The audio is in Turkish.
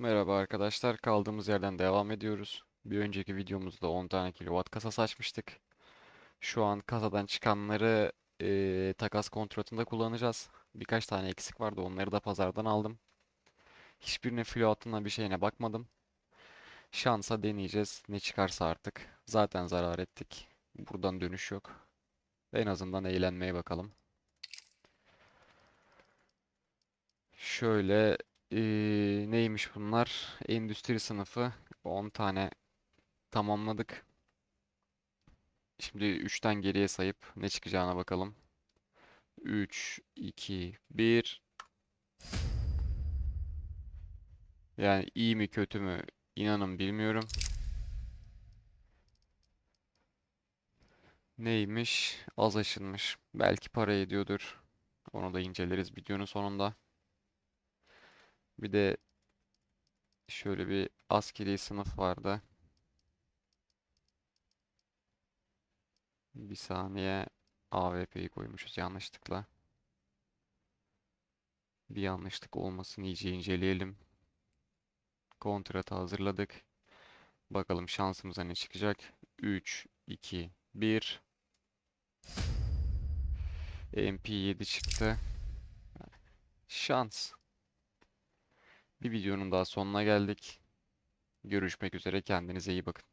Merhaba arkadaşlar. Kaldığımız yerden devam ediyoruz. Bir önceki videomuzda 10 tane kilowatt kasa açmıştık. Şu an kasadan çıkanları eee, takas kontratında kullanacağız. Birkaç tane eksik vardı. Onları da pazardan aldım. Hiçbirine filo hattına bir şeyine bakmadım. Şansa deneyeceğiz. Ne çıkarsa artık. Zaten zarar ettik. Buradan dönüş yok. En azından eğlenmeye bakalım. Şöyle eee, neymiş bunlar? Endüstri sınıfı 10 tane tamamladık. Şimdi 3'ten geriye sayıp ne çıkacağına bakalım. 3, 2, 1. Yani iyi mi kötü mü inanın bilmiyorum. Neymiş? Az aşınmış. Belki para ediyordur. Onu da inceleriz videonun sonunda. Bir de şöyle bir askeri sınıf vardı. Bir saniye AWP'yi koymuşuz yanlışlıkla. Bir yanlışlık olmasın iyice inceleyelim. Kontratı hazırladık. Bakalım şansımıza ne çıkacak. 3, 2, 1. MP7 çıktı. Şans. Bir videonun daha sonuna geldik. Görüşmek üzere. Kendinize iyi bakın.